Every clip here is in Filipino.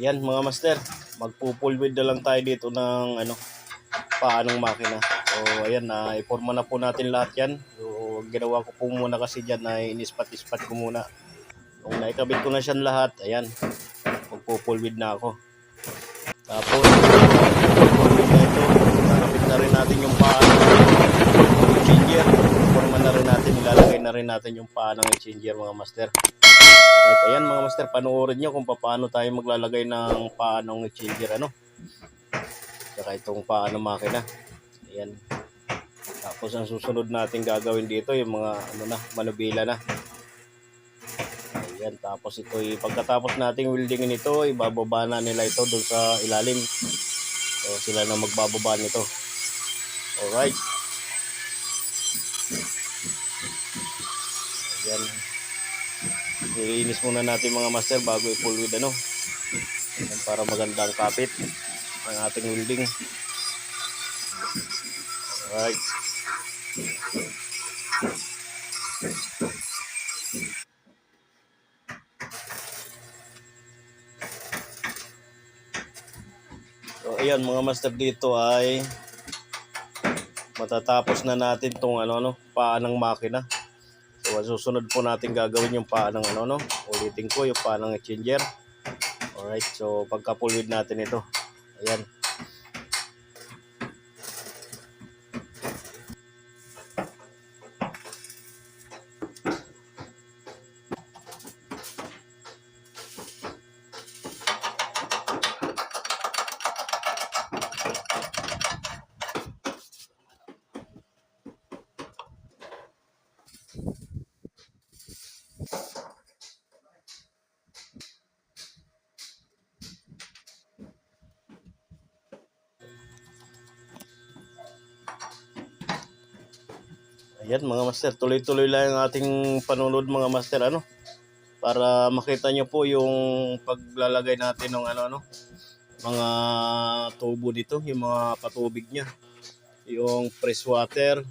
Ayan mga master, magpo-full na lang tayo dito ng ano, paanong makina. So ayan, na iporma na po natin lahat yan. So ginawa ko po muna kasi dyan na inispat-ispat ko muna. Kung naikabit ko na siyan lahat, ayan, magpo-full na ako. Tapos, full na ito, nakabit na rin natin yung paano changer. Iporma na rin natin, ilalagay na rin natin yung paanong changer mga master. Right, ayan mga master, panoorin nyo kung paano tayo maglalagay ng paanong changer ano. Saka itong paano makina. Ayan. Tapos ang susunod natin gagawin dito yung mga ano na, manubila na. Ayan, tapos ito pagkatapos nating weldingin ito, ibababa na nila ito doon sa ilalim. So sila na magbababa nito. Alright. Ayan. Iinis muna natin mga master bago i-full with ano. Para maganda ang kapit ang ating welding. Alright. So ayan mga master dito ay matatapos na natin tong ano ano paanang makina. So susunod po natin gagawin yung paanang ano no. Ulitin ko yung paanang changer. Alright, so pagka full with natin ito. Ayan. Ayan mga master, tuloy-tuloy lang ang ating panunod mga master ano? Para makita nyo po yung paglalagay natin ng ano ano? Mga tubo dito, yung mga patubig niya. Yung fresh water,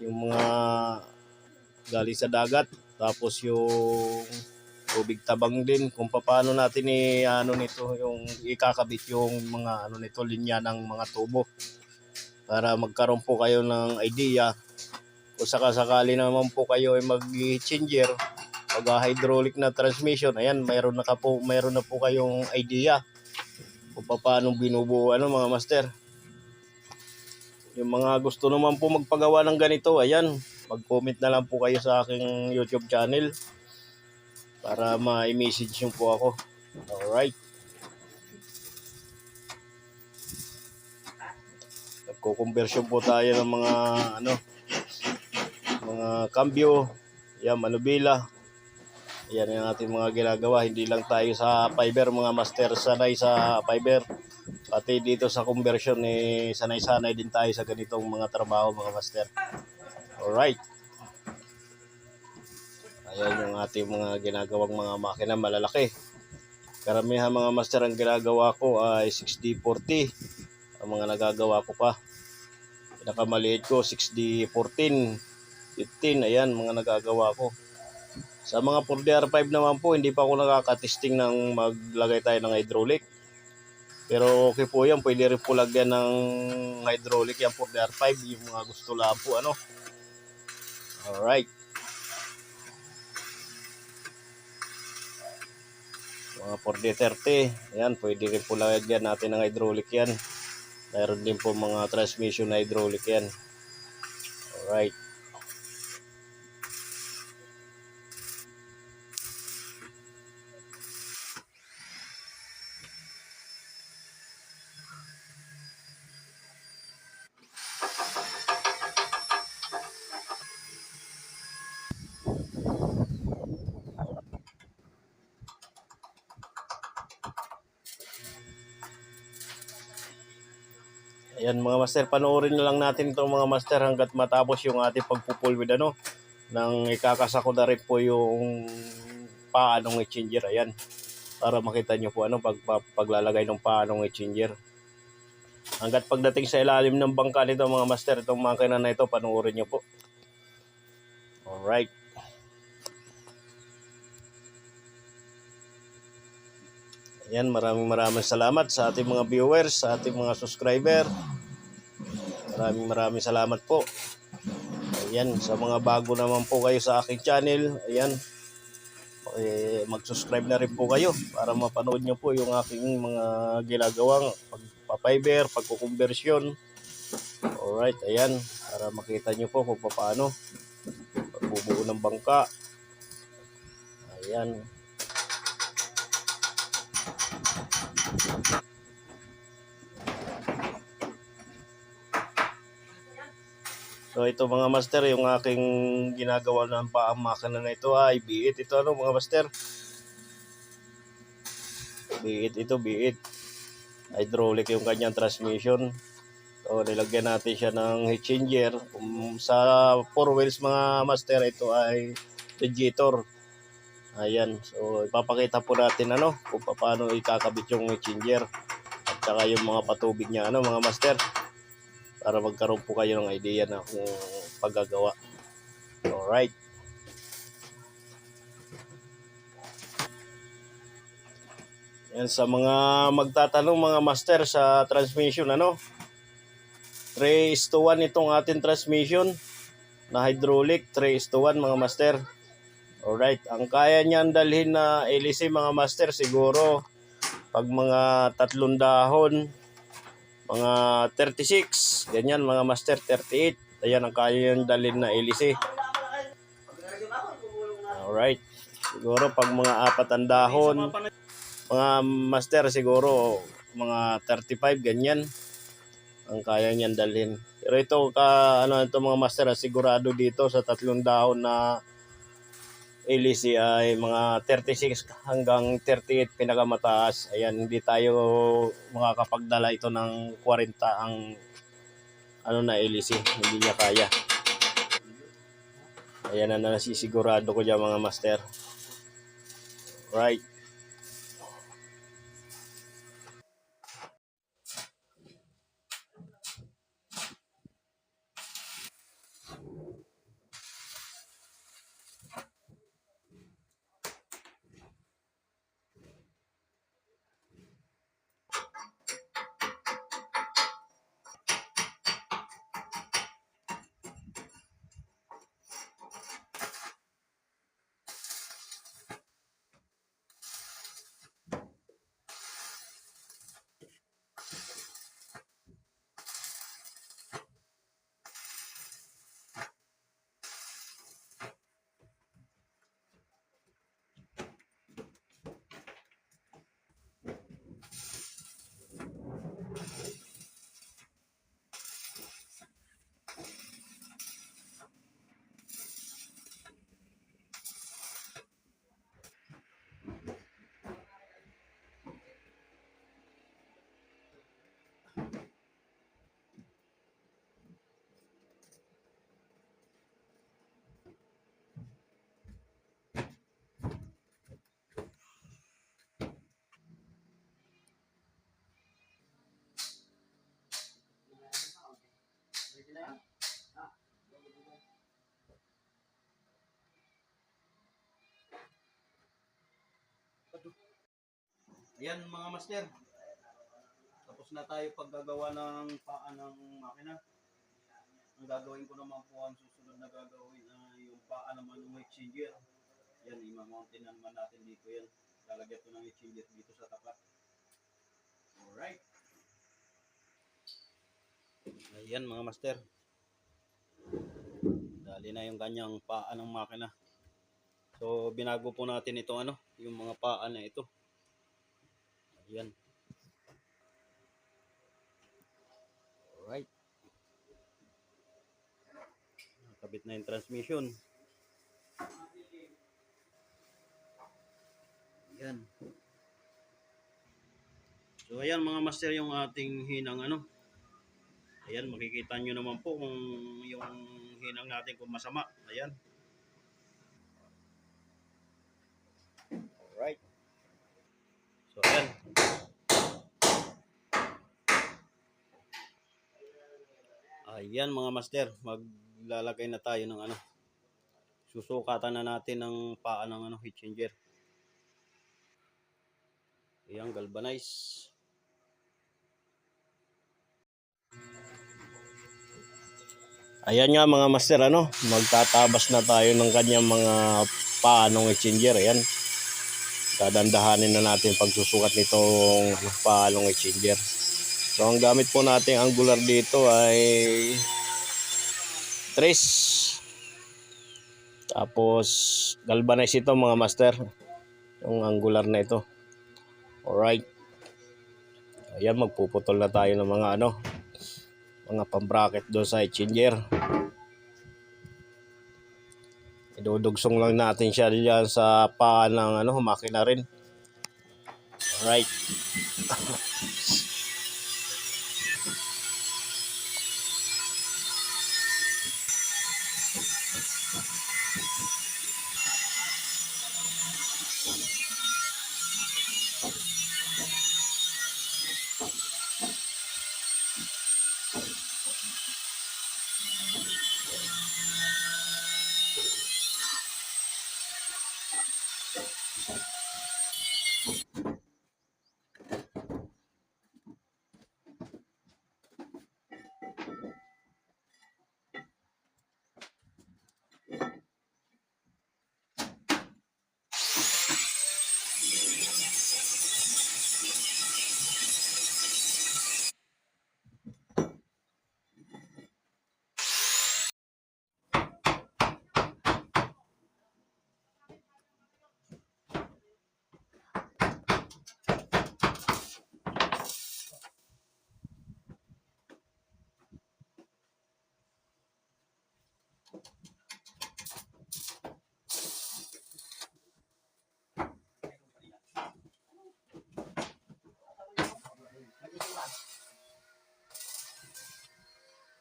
yung mga galing sa dagat, tapos yung tubig tabang din. Kung paano natin i ano nito yung ikakabit yung mga ano nito linya ng mga tubo. Para magkaroon po kayo ng idea kung sakasakali naman po kayo ay mag-changer pag hydraulic na transmission. Ayan mayroon na ka po mayroon na po kayong idea kung paano binubuo ano mga master. Yung mga gusto naman po magpagawa ng ganito ayan mag-comment na lang po kayo sa aking YouTube channel para ma-message nyo po ako. Alright. Nagko-conversion po tayo ng mga ano mga cambio, yan, manubila. Yan yung ating mga ginagawa. Hindi lang tayo sa fiber, mga master sanay sa fiber. Pati dito sa conversion, eh, sanay-sanay din tayo sa ganitong mga trabaho, mga master. Alright. Ayan yung ating mga ginagawang mga makina malalaki. Karamihan mga master ang ginagawa ko ay 6D40. Ang mga nagagawa ko pa. Pinakamaliit ko 6D14. 15, ayan, mga nagagawa ko. Sa mga 4DR5 naman po, hindi pa ako nakakatesting ng maglagay tayo ng hydraulic. Pero okay po yan, pwede rin po lagyan ng hydraulic yan 4DR5, yung mga gusto lang po, ano. Alright. Mga 4D30, ayan, pwede rin po lagyan natin ng hydraulic yan. Mayroon din po mga transmission hydraulic yan. Alright. Ayan mga master, panoorin na lang natin itong mga master hanggat matapos yung ating pagpupul with ano. Nang ikakasako na rin po yung paanong changer. Ayan. Para makita nyo po ano, pag, pag, paglalagay ng paanong changer. Hanggat pagdating sa ilalim ng bangka nito mga master, itong makina na ito, panoorin nyo po. Alright. Yan, maraming maraming salamat sa ating mga viewers, sa ating mga subscriber. Maraming maraming salamat po. Ayan, sa mga bago naman po kayo sa aking channel, ayan, eh, mag-subscribe na rin po kayo para mapanood nyo po yung aking mga ginagawang pagpapiber, pagkukonversyon. Alright, ayan, para makita nyo po kung paano pagbubuo ng bangka. Ayan. So ito mga master, yung aking ginagawa ng paang makina na ito ay biit. Ito ano mga master? Biit ito, biit. Hydraulic yung kanyang transmission. So nilagyan natin siya ng heat changer. Sa four wheels mga master, ito ay radiator. Ayan, so ipapakita po natin ano kung paano ikakabit yung changer at saka yung mga patubig niya ano mga master para magkaroon po kayo ng idea na kung paggagawa. Alright. Yan sa mga magtatanong mga master sa transmission ano. 3 is to 1 itong ating transmission na hydraulic 3 is to 1 mga master. Alright, ang kaya niyan dalhin na LC mga master siguro pag mga tatlong dahon mga 36, ganyan mga master 38. Ayan ang kaya yung dalhin na LC. Alright. Siguro pag mga apat ang dahon, mga master siguro mga 35 ganyan ang kaya niyan dalhin. Pero ito ka ano ito mga master sigurado dito sa tatlong dahon na LEC ay mga 36 hanggang 38 pinakamataas. Ayan, hindi tayo makakapagdala ito ng 40 ang ano na LEC. Hindi niya kaya. Ayan na nasisigurado ko dyan mga master. Right. Yan mga master. Tapos na tayo paggagawa ng paa ng makina. Ang gagawin ko naman po ang susunod na gagawin ay yung paa naman ng heat changer. Yan, imamountain na naman natin dito yan. Lalagyan ko ng heat changer dito sa tapat. Alright. Ayan mga master. Dali na yung kanyang paa ng makina. So binago po natin ito ano, yung mga paa na ito. Ayan. Alright. Nakabit na yung transmission. Ayan. So ayan mga master yung ating hinang ano. Ayan makikita nyo naman po kung yung hinang natin kung masama. Ayan. Alright. So ayan. Mga master, maglalagay na tayo ng ano. Susukatan na natin ng paa ng ano, heat changer. Ayan, galvanize. Ayan nga mga master, ano, magtatabas na tayo ng kanyang mga paanong exchanger. Ayan. Dadandahanin na natin pagsusukat nitong ano, paanong exchanger. So, ang gamit po natin angular dito ay tres. Tapos, galvanize ito mga master. Yung angular na ito. Alright. Ayan, magpuputol na tayo ng mga ano, mga pambracket doon sa exchanger. Idudugsong lang natin siya diyan sa paa ng ano, makina rin. Alright. Wala makuha bukas.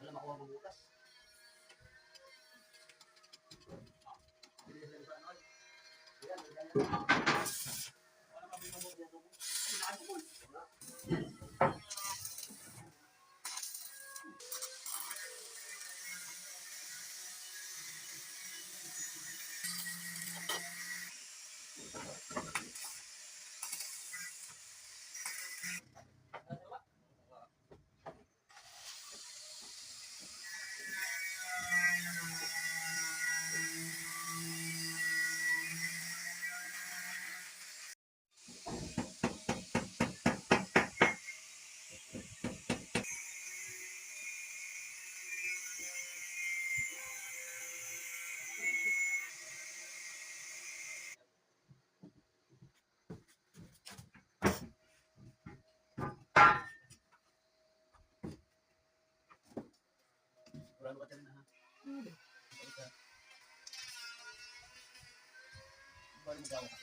Wala makuha bukas. baluatan na ha. Hmm. Balik ka. Balik ka.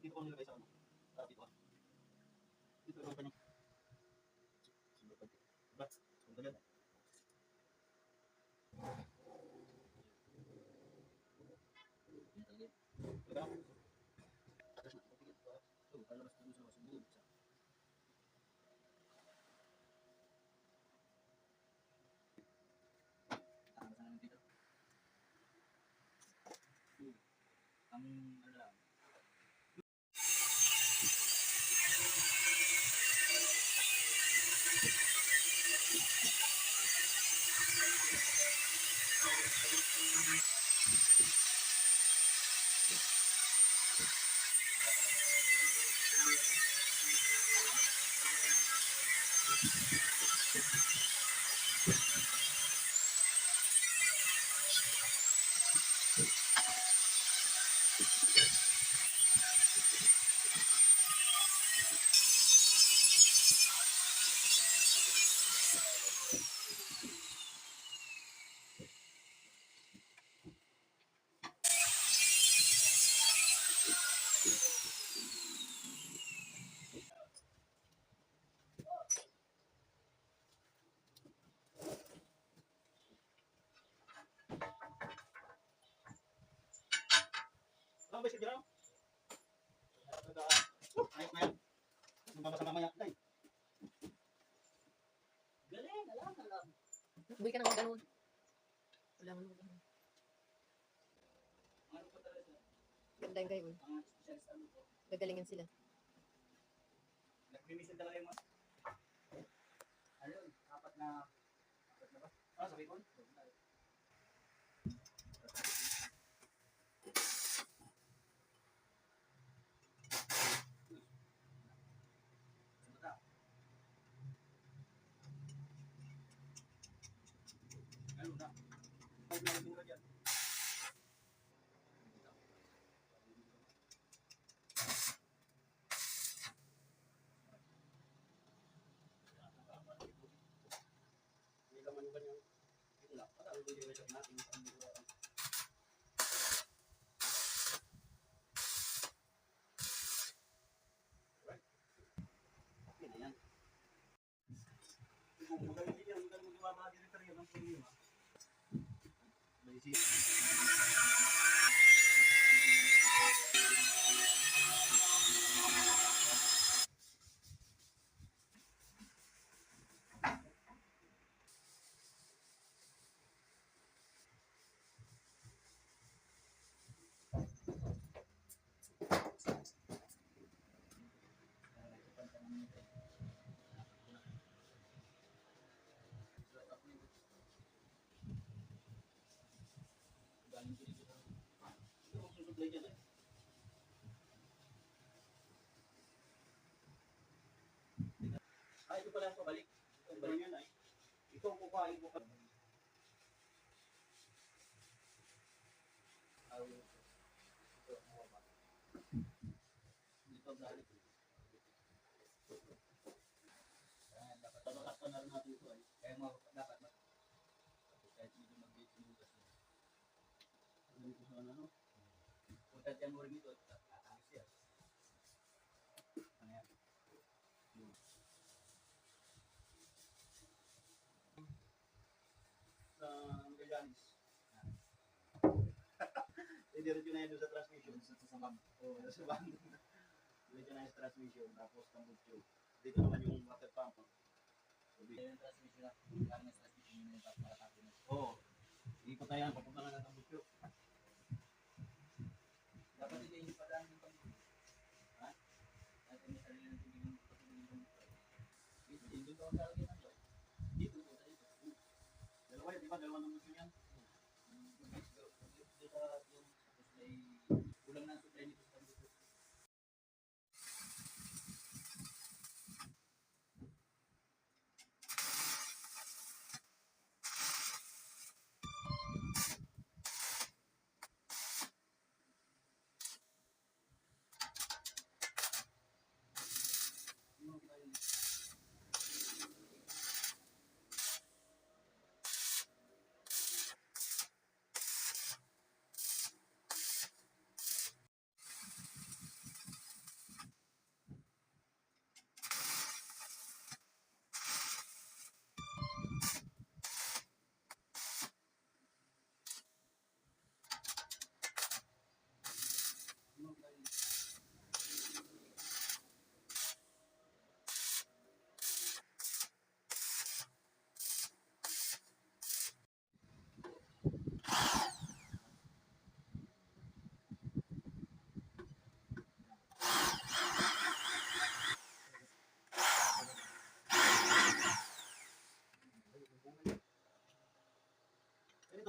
Na. Oh, palabas na doon sa sumbong. Sa Tama sa namin dito. Hmm. Ang ano lang. Ano ba si Jero? Ayos na yan. Mababasa mamaya. Day. Galing, alam, alam. Buhay ka na ganun. Wala mo naman. Ganda yung ano po. Gagalingan sila. Nag-remisin talaga yung mga... Ano yun? Apat na... Apat na ba? Ah, sabi ko? Ano na? Pag nalagura dyan. Hindi naman yung kanyang pinla. Para ang video ito natin sa mga Yan, yan. Kung magaling din yan, magaling magawa mga director yan ang problema. May Ito susupply dyan eh. Ah, ito pabalik. Ito ba ay? Ito ko. Ah, ito ang mababa. Dito ang dapat tabakas rin natin ito ay. Kaya mga dapat kahit medyo mag-gate yung ano, ito. Ano yan? Yun. Sa Magallanes. Eh, diretso na yan doon sa transmission. Sa sabang. Oo, sa sabang. Diretso na yung transmission, tapos tambutso. Dito naman yung water pump. So, dito yung transmission na. Parang yung transmission yun yung papalakatin na. Oo. Ikot na yan, papunta na ng tambutso. Dapat hindi yung padaan yung tambutso. Ha? At may sarili ng tubig patubig yung Dito, dito ko ang lalagyan ng. Dito, dito, dito. Dalawa di ba? Dalawa ng gusto.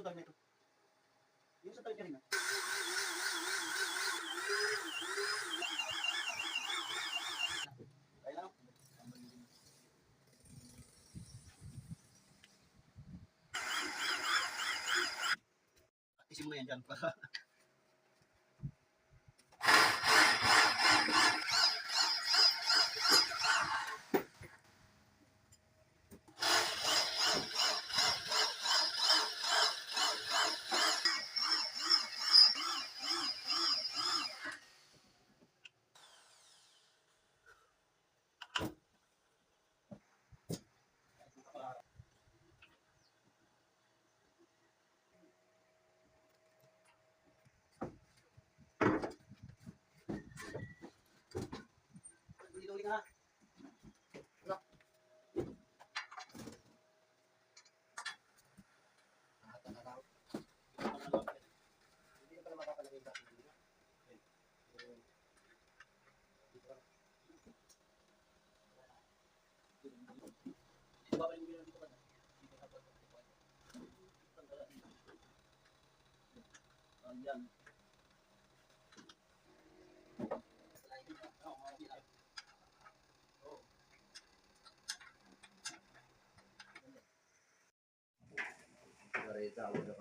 ito bag ito. Yung sa tawid ka rin na. Kailangan. Isin mo yan dyan para Ayan. Kareta, wala pa rin.